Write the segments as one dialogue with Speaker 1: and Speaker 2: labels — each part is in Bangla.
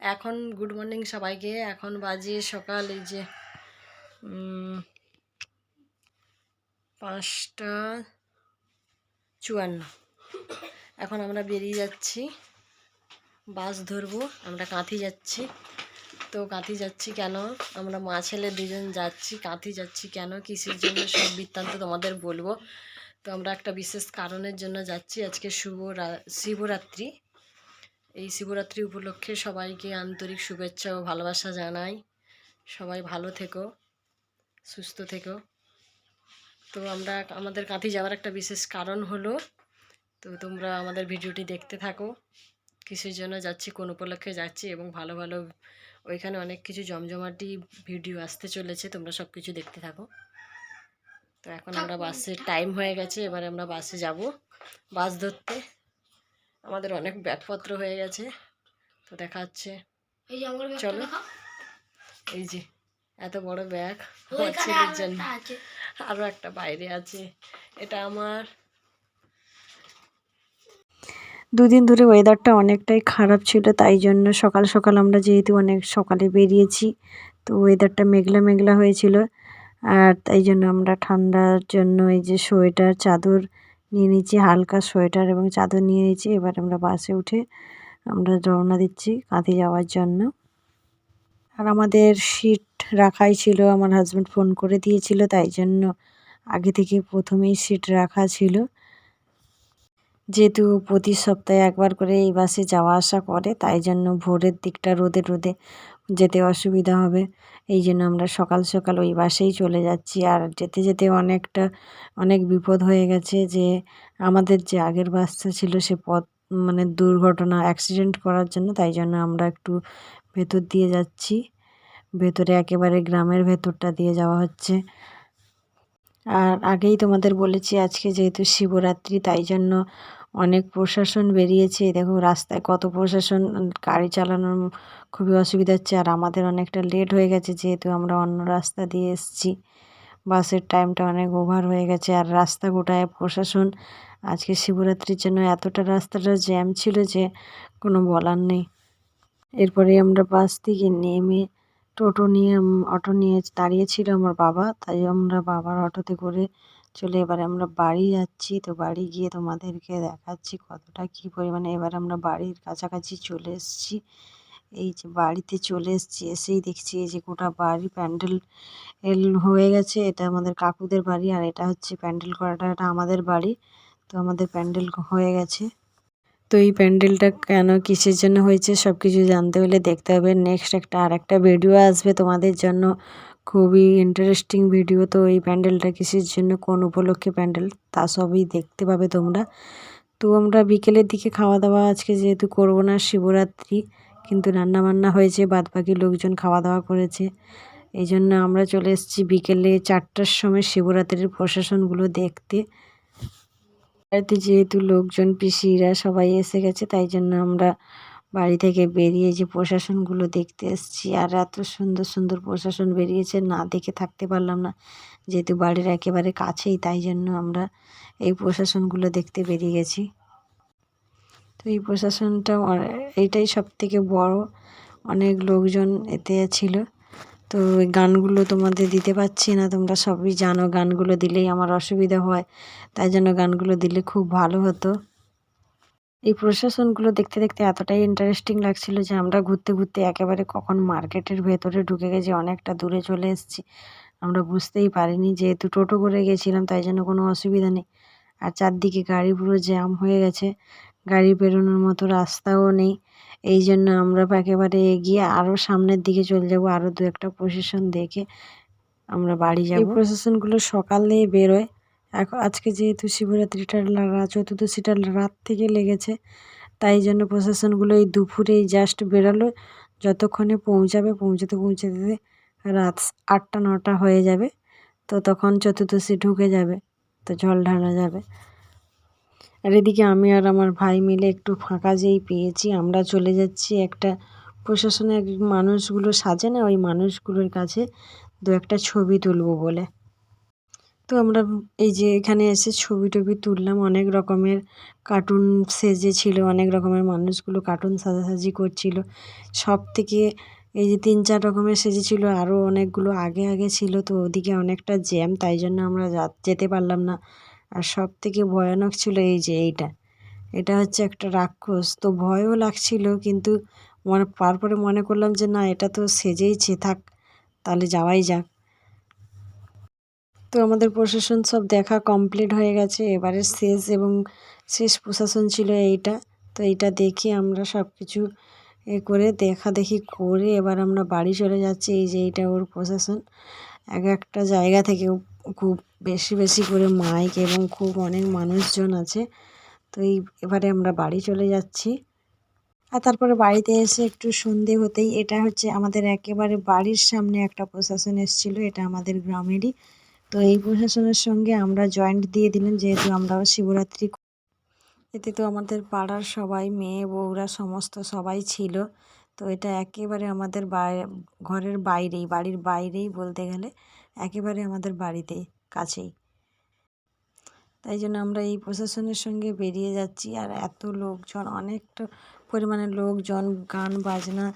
Speaker 1: এখন গুড মর্নিং সবাইকে। এখন বাজে সকাল, এই যে পাঁচটা চুয়ান্ন। এখন আমরা বেরিয়ে যাচ্ছি। বাস ধরবো, আমরা কাঁথি যাচ্ছি। তো কাঁথি যাচ্ছি কেন? আমরা মা ছেলে দুজন যাচ্ছি, কাঁথি যাচ্ছি কেন? কিসের জন্য? সব বৃত্তান্ত তোমাদের বলব। তো আমরা একটা বিশেষ কারণের জন্য যাচ্ছি। আজকে শুভ শিবরাত্রি। এই শিবরাত্রি উপলক্ষে সবাইকে আন্তরিক শুভেচ্ছা ও ভালোবাসা জানাই। সবাই ভালো থেকো সুস্থ থেকো। তো আমরা আমাদের কাঁথি যাওয়ার একটা বিশেষ কারণ হলো তো তোমরা আমাদের ভিডিওটি দেখতে থাকো। কিসের জন্য যাচ্ছি কোন উপলক্ষে যাচ্ছি এবং ভালো ভালো ওইখানে অনেক কিছু জমজমাটি ভিডিও আসতে চলেছে তোমরা সব কিছু দেখতে থাকো। তো এখন আমরা বাসের টাইম হয়ে গেছে এবারে আমরা বাসে যাব বাস ধরতে। আমাদের অনেক ব্যাগপত্র হয়ে গেছে তো দেখা যাচ্ছে চলো। এই যে এত বড় ব্যাগ। আমার ছেলের জন্য। আরও একটা বাইরে আছে। এটা আমার।
Speaker 2: দুদিন ধরে ওয়েদারটা অনেকটাই খারাপ ছিল তাই জন্য সকাল সকাল আমরা যেহেতু অনেক সকালে বেরিয়েছি তো ওয়েদারটা মেঘলা মেঘলা হয়েছিল। আর তাই জন্য আমরা ঠান্ডার জন্য এই যে সোয়েটার চাদর নিয়ে নিয়েছি হালকা সোয়েটার এবং চাদর নিয়ে নিয়েছি। এবার আমরা বাসে উঠে আমরা রওনা দিচ্ছি কাঁথি যাওয়ার জন্য। আর আমাদের সিট রাখাই ছিল, আমার হাজব্যান্ড ফোন করে দিয়েছিল, তাই জন্য আগে থেকে প্রথমেই সিট রাখা ছিল। যেহেতু প্রতি সপ্তাহে একবার করে এই বাসে যাওয়া আসা করে, তাই জন্য ভোরের দিকটা রোদে রোদে যেতে অসুবিধা হবে। এই জন্য আমরা সকাল সকাল ওই বাসেই চলে যাচ্ছি। আর যেতে যেতে অনেকটা, অনেক বিপদ হয়ে গেছে যে আমাদের যে আগের বাসটা ছিল সে পথ মানে দুর্ঘটনা অ্যাক্সিডেন্ট করার জন্য, তাই জন্য আমরা একটু ভেতর দিয়ে যাচ্ছি। ভেতরে একেবারে গ্রামের ভেতরটা দিয়ে যাওয়া হচ্ছে। আর আগেই তোমাদের বলেছি, আজকে যেহেতু শিবরাত্রি, তাই জন্য অনেক প্রশাসন বেরিয়েছে। দেখো রাস্তায় কত প্রশাসন গাড়ি চালানোর খুবই অসুবিধা হচ্ছে। আর আমাদের অনেকটা লেট হয়ে গেছে যেহেতু আমরা অন্য রাস্তা দিয়ে এসেছি। বাসের টাইমটা অনেক ওভার হয়ে গেছে। আর রাস্তা গোটায় প্রশাসন। আজকে শিবরাত্রির জন্য এতটা রাস্তাটা জ্যাম ছিল যে কোনো বলার নেই। এরপরে আমরা বাস থেকে নেমে টোটো নিয়ে অটো নিয়ে দাঁড়িয়েছিল আমার বাবা। তাই আমরা বাবার অটোতে করে চলে এবারে আমরা বাড়ি যাচ্ছি। তো বাড়ি গিয়ে তোমাদেরকে দেখাচ্ছি কতটা কী পরিমাণে এবার আমরা বাড়ির কাছাকাছি চলে এসেছি। এই যে বাড়িতে চলে এসেছি, এসেই দেখছি এই যে গোটা বাড়ি প্যান্ডেল হয়ে গেছে। এটা আমাদের কাকুদের বাড়ি আর এটা হচ্ছে প্যান্ডেল করাটা এটা আমাদের বাড়ি। তো আমাদের প্যান্ডেল হয়ে গেছে। তো এই প্যান্ডেলটা কেন কিসের জন্য হয়েছে সব কিছু জানতে হলে দেখতে হবে। নেক্সট একটা আর একটা ভিডিও আসবে তোমাদের জন্য। খুবই ইন্টারেস্টিং ভিডিও তো এই প্যান্ডেলটা কিসের জন্য, কোন উপলক্ষে প্যান্ডেল তা সবই দেখতে পাবে তোমরা। তো আমরা বিকেলের দিকে খাওয়া দাওয়া আজকে যেহেতু করব না, শিবরাত্রি, কিন্তু রান্না বান্না হয়েছে বাদ বাকি লোকজন খাওয়া দাওয়া করেছে। এই জন্য আমরা চলে এসেছি বিকেলে চারটার সময় শিবরাত্রির প্রশাসনগুলো দেখতে। বাড়িতে যেহেতু লোকজন, পিসিরা সবাই এসে গেছে, তাই জন্য আমরা বাড়ি থেকে বেরিয়ে যে প্রশাসনগুলো দেখতে এসেছি, আর এত সুন্দর সুন্দর প্রশাসন বেরিয়েছে, না দেখে থাকতে পারলাম না। যেহেতু বাড়ির একেবারে কাছেই, তাই জন্য আমরা এই প্রশাসনগুলো দেখতে বেরিয়ে গেছি। তো এই প্রশাসনটা এইটাই সব থেকে বড়। অনেক লোকজন এতে ছিল। তো ওই গানগুলো তোমাদের দিতে পারছি না, তোমরা সবই জানো, গানগুলো দিলেই আমার অসুবিধা হয়। তাই জন্য গানগুলো দিলে খুব ভালো হতো। এই প্রশাসনগুলো দেখতে দেখতে এতটাই ইন্টারেস্টিং লাগছিল যে আমরা ঘুরতে ঘুরতে একেবারে কখন মার্কেটের ভেতরে ঢুকে গেছি, অনেকটা দূরে চলে এসেছি। আমরা বুঝতেই পারিনি যেহেতু টোটো করে গেছিলাম, তাই জন্য কোনো অসুবিধা নেই। আর চারদিকে গাড়ি পুরো জ্যাম হয়ে গেছে, গাড়ি বেরোনোর মতো রাস্তাও নেই। এই জন্য আমরা একেবারে এগিয়ে আরও সামনের দিকে চলে যাব আরও দু একটা প্রশাসন দেখে আমরা বাড়ি যাব। প্রশাসনগুলো সকালে বেরোয় এখন আজকে যেহেতু শিবরাত্রিটা লাগা চতুর্দশীটা রাত থেকে লেগেছে, তাই জন্য প্রশাসনগুলো এই দুপুরেই জাস্ট বেরোলো। যতক্ষণে পৌঁছাবে, পৌঁছাতে পৌঁছাতে রাত আটটা, নটা হয়ে যাবে, তো তখন চতুর্দশী ঢুকে যাবে, তো জল ঢালা যাবে। আর এদিকে আমি আর আমার ভাই মিলে একটু ফাঁকা যেই পেয়েছি, আমরা চলে যাচ্ছি একটা প্রশাসনের মানুষগুলো সাজে না, ওই মানুষগুলোর কাছে দু একটা ছবি তুলবো বলে। তো আমরা এই যে এখানে এসে ছবি টবি তুললাম, অনেক রকমের কার্টুন সেজে ছিল অনেক রকমের মানুষগুলো কার্টুন সাজাসাজি করছিল। সব থেকে এই যে তিন চার রকমের সেজেছিল, আরও অনেকগুলো আগে আগে ছিল, তো ওদিকে অনেকটা জ্যাম তাই জন্য আমরা যেতে পারলাম না। আর সব থেকে ভয়ানক ছিল এই যে এইটা। এটা হচ্ছে একটা রাক্ষস। তো ভয়ও লাগছিল, কিন্তু মনে, তারপরে মনে করলাম যে না, এটা তো সেজেইছে, থাক, তাহলে যাওয়াই যাক। তো আমাদের প্রশাসন সব দেখা কমপ্লিট হয়ে গেছে। এবারে শেষ এবং শেষ প্রশাসন ছিল এইটা। তো এইটা দেখে আমরা সব কিছু এ করে দেখা দেখি করে এবার আমরা বাড়ি চলে যাচ্ছি। এই যে এইটা ওর প্রশাসন। এক একটা জায়গা থেকে খুব বেশি বেশি করে মাইক এবং খুব অনেক মানুষজন আছে। তো এই এবারে আমরা বাড়ি চলে যাচ্ছি। আর তারপরে বাড়িতে এসে একটু সন্ধে হতেই এটা হচ্ছে আমাদের একেবারে বাড়ির সামনে একটা প্রশাসন এসেছিল। এটা আমাদের গ্রামেরই। তো এই প্রশাসনের সঙ্গে আমরা জয়েন্ট দিয়ে দিলাম, যেহেতু আমরাও শিবরাত্রি এতে তো আমাদের পাড়ার সবাই, মেয়ে, বউরা, সমস্ত সবাই ছিল। তো এটা একেবারে আমাদের ঘরের বাইরেই, বাড়ির বাইরেই বলতে গেলে, একেবারে আমাদের বাড়িতে কাছেই। তাই জন্য আমরা এই প্রশাসনের সঙ্গে বেরিয়ে যাচ্ছি, আর এত লোকজন, অনেকটা পরিমাণে লোকজন, গান, বাজনা,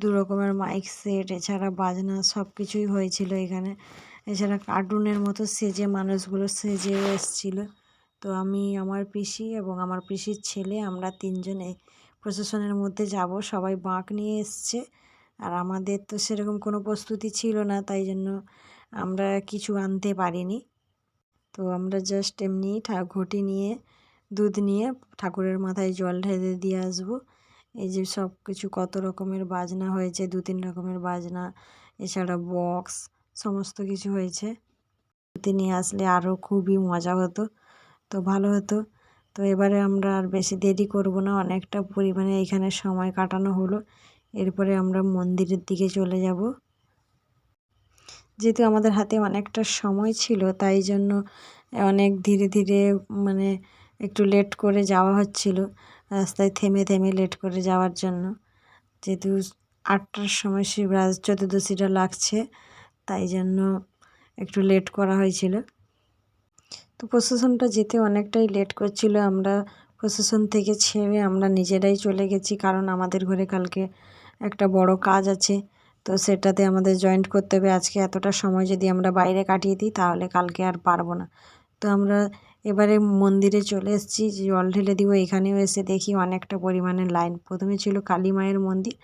Speaker 2: দু রকমের মাইক সেট এছাড়া বাজনা সব কিছুই হয়েছিল এখানে। এছাড়া কার্টুনের মতো সেজে মানুষগুলো সেজেও এসেছিল। তো আমি, আমার পিসি এবং আমার পিসির ছেলে, আমরা তিনজনে প্রশাসনের মধ্যে যাব। সবাই বাঁক নিয়ে এসছে। আর আমাদের তো সেরকম কোনো প্রস্তুতি ছিল না, তাই জন্য আমরা কিছু আনতে পারিনি। তো আমরা জাস্ট এমনি ঘটি নিয়ে, দুধ নিয়ে ঠাকুরের মাথায় জল ঢেলে দিয়ে আসব। এই যে সব কিছু কত রকমের বাজনা হয়েছে দু তিন রকমের বাজনা, এছাড়া বক্স সমস্ত কিছু হয়েছে। তিনি আসলে আরও খুবই মজা হতো, তো ভালো হতো। তো এবারে আমরা আর বেশি দেরি করব না, অনেকটা পরিমাণে এখানে সময় কাটানো হলো। এরপরে আমরা মন্দিরের দিকে চলে যাব। যেহেতু আমাদের হাতে অনেকটা সময় ছিল, তাই জন্য অনেক ধীরে ধীরে মানে একটু লেট করে যাওয়া হচ্ছিল, রাস্তায় থেমে থেমে লেট করে যাওয়ার জন্য। যেহেতু আটটার সময় শিবরাজ চতুর্দশীটা লাগছে তাই জন্য একটু লেট করা হয়েছিল। তো প্রশাসনটা যেতে অনেকটাই লেট করছিল। আমরা প্রশাসন থেকে ছেড়ে আমরা নিজেরাই চলে গেছি, কারণ আমাদের ঘরে কালকে একটা বড় কাজ আছে। তো সেটাতে আমাদের জয়েন্ট করতে হবে। আজকে এতটা সময় যদি আমরা বাইরে কাটিয়ে দিই, তাহলে কালকে আর পারব না। তো আমরা এবারে মন্দিরে চলে এসেছি। জল ঢেলে দিব, এখানেও এসে দেখি অনেকটা পরিমাণে লাইন প্রথমে ছিল কালী মায়ের মন্দির,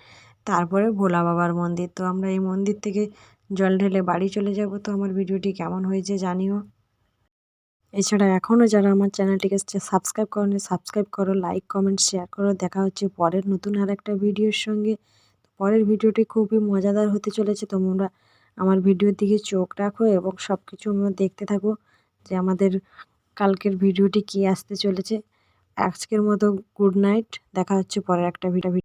Speaker 2: তারপরে ভোলা বাবার মন্দির। তো আমরা এই মন্দির থেকে জল ঢেলে বাড়ি চলে যাব তো আমার ভিডিওটি কেমন হয়েছে জানিও। এছাড়া এখনও যারা আমার চ্যানেলটিকে সাবস্ক্রাইব করনি সাবস্ক্রাইব করো লাইক কমেন্ট শেয়ার করো। দেখা হচ্ছে পরের নতুন আর একটা ভিডিওর সঙ্গে। পরের ভিডিওটি খুবই মজাদার হতে চলেছে। তোমরা আমার ভিডিওর দিকে চোখ রাখো এবং সব কিছু আমরা দেখতে থাকো যে আমাদের কালকের ভিডিওটি কী আসতে চলেছে। আজকের মতো গুড নাইট দেখা হচ্ছে পরের একটা ভিডিও